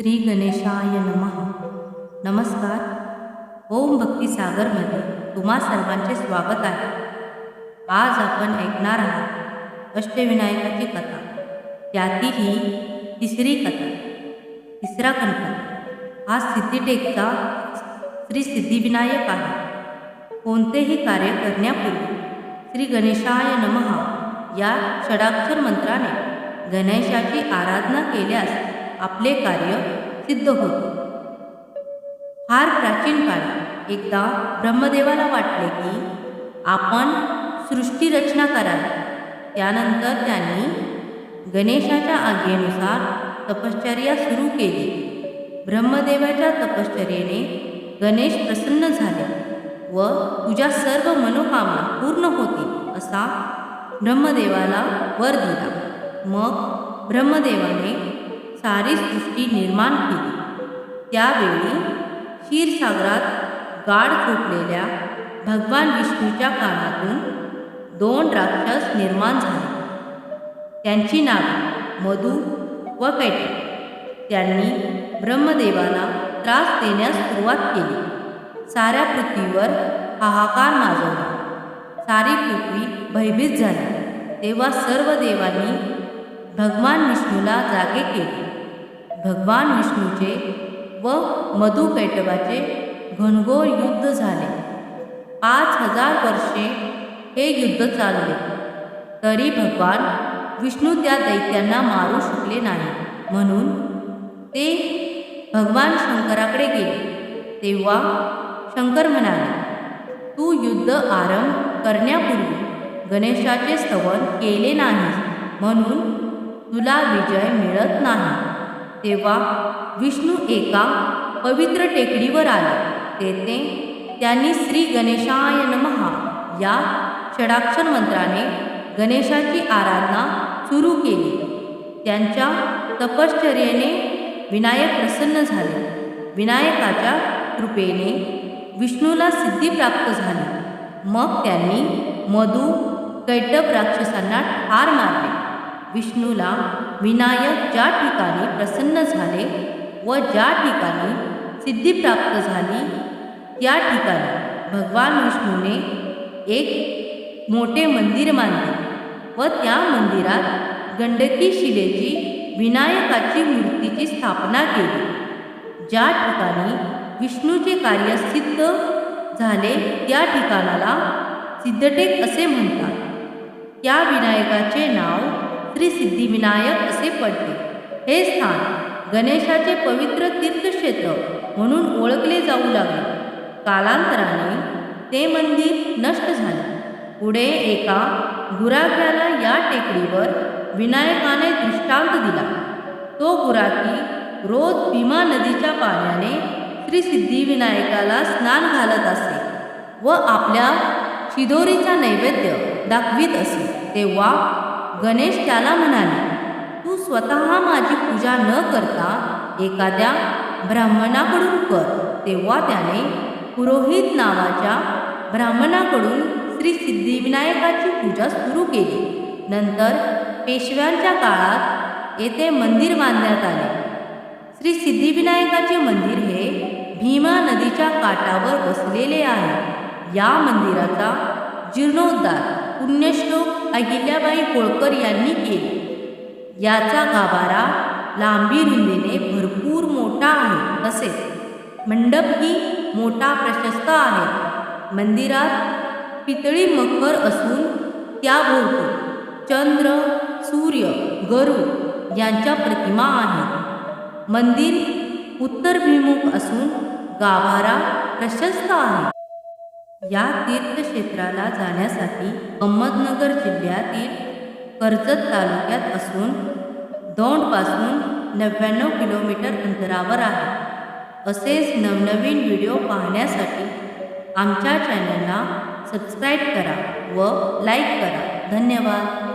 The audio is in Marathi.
श्री गणेशाय नमः. नमस्कार. ओम भक्ती सागरमध्ये तुम्हा सर्वांचे स्वागत आहे. आज आपण ऐकणार आहात अष्टविनायकाची कथा. त्यातील ही तिसरी कथा. तिसरा गणपती हा सिद्धिटेकचा श्री सिद्धिविनायक आहे. कोणतेही कार्य करण्यापूर्वी श्री गणेशाय नमः या षडाक्षर मंत्राने गणेशाची आराधना केल्यास आपले कार्य सिद्ध होते. फार प्राचीन काळी एकदा ब्रह्मदेवाला वाटले की आपण सृष्टी रचना करावी. त्यानंतर त्यांनी गणेशाच्या आज्ञेनुसार तपश्चर्या सुरू केली. ब्रह्मदेवाच्या तपश्चर्येने गणेश प्रसन्न झाले व तुझ्या सर्व मनोकामना पूर्ण होतील असा ब्रह्मदेवाला वर दिला. मग ब्रह्मदेवाने सारी सृष्टी निर्माण केली. त्यावेळी क्षीरसागरात गाढ झोपलेल्या भगवान विष्णूच्या कानातून दोन राक्षस निर्माण झाले. त्यांची नावे मधु व कैटे. त्यांनी ब्रह्मदेवाला त्रास देण्यास सुरुवात केली. साऱ्या पृथ्वीवर हाहाकार माजवला. सारी पृथ्वी भयभीत झाली. तेव्हा सर्व देवांनी भगवान विष्णूला जागे केले. भगवान विष्णूचे व मधुकैटवाचे घनघोर युद्ध झाले. पाच हजार वर्षे हे युद्ध चालले. तरी भगवान विष्णू त्या दैत्यांना मारू शकले नाही. म्हणून ते भगवान शंकराकडे गेले. तेव्हा शंकर म्हणाले तू युद्ध आरंभ करण्यापूर्वी गणेशाचे स्तवन केले नाही म्हणून तुला विजय मिळत नाही. तेव्हा विष्णू एका पवित्र टेकडीवर आले. तेथे त्यांनी श्री गणेशाय नमहा या षडाक्षर मंत्राने गणेशाची आराधना सुरू केली. त्यांच्या तपश्चर्येने विनायक प्रसन्न झाले. विनायकाच्या कृपेने विष्णूला सिद्धी प्राप्त झाली. मग त्यांनी मधु कैटप राक्षसांना ठार मारले. विष्णूला विनायक ज्या ठिकाणी प्रसन्न झाले व ज्या ठिकाणी सिद्धी प्राप्त झाली त्या ठिकाणी भगवान विष्णूने एक मोठे मंदिर बांधले व त्या मंदिरात गंडकी शिलेची विनायकाची मूर्तीची स्थापना केली ज्या ठिकाणी विष्णूचे कार्य सिद्ध झाले त्या ठिकाणाला सिद्धटेक असे म्हणतात. त्या विनायकाचे नाव त्रिसिद्धिविनायक असे पडते. हे स्थान गणेशाचे पवित्र तीर्थक्षेत्र म्हणून ओळखले जाऊ लागले. कालांतराने ते मंदिर नष्ट झाले. पुढे एका गुराख्याला या टेकडीवर विनायकाने दृष्टांत दिला. तो गुराखी रोज भीमा नदीच्या पाण्याने त्रिसिद्धिविनायकाला स्नान घालत असे व आपल्या शिदोरीचा नैवेद्य दाखवित असे. तेव्हा गणेश त्याला म्हणाले तू स्वतः माझी पूजा न करता एखाद्या ब्राह्मणाकडून कर. तेव्हा त्याने पुरोहित नावाच्या ब्राह्मणाकडून श्री सिद्धिविनायकाची पूजा सुरू केली. नंतर पेशव्यांच्या काळात येथे मंदिर बांधण्यात आले. श्री सिद्धिविनायकाचे मंदिर हे भीमा नदीच्या काठावर बसलेले आहे. या मंदिराचा जीर्णोद्धार पुण्यश्लोक अहिल्याबाई होळकर यांनी केली. याचा गाभारा लांबी रुंदीने भरपूर मोठा आहे तसेच मंडपही मोठा प्रशस्त आहे. मंदिरात पितळी मखर असून त्याभोवती चंद्र सूर्य गरुड यांच्या प्रतिमा आहेत. मंदिर उत्तरभिमुख असून गाभारा प्रशस्त आहे. या तीर्थक्षेत्राला जाण्यासाठी अहमदनगर जिल्ह्यातील कर्जत तालुक्यात असून दौंडपासून नव्याण्णव किलोमीटर अंतरावर आहे. असेच नवनवीन व्हिडिओ पाहण्यासाठी आमच्या चॅनलला सबस्क्राईब करा व लाईक करा. धन्यवाद.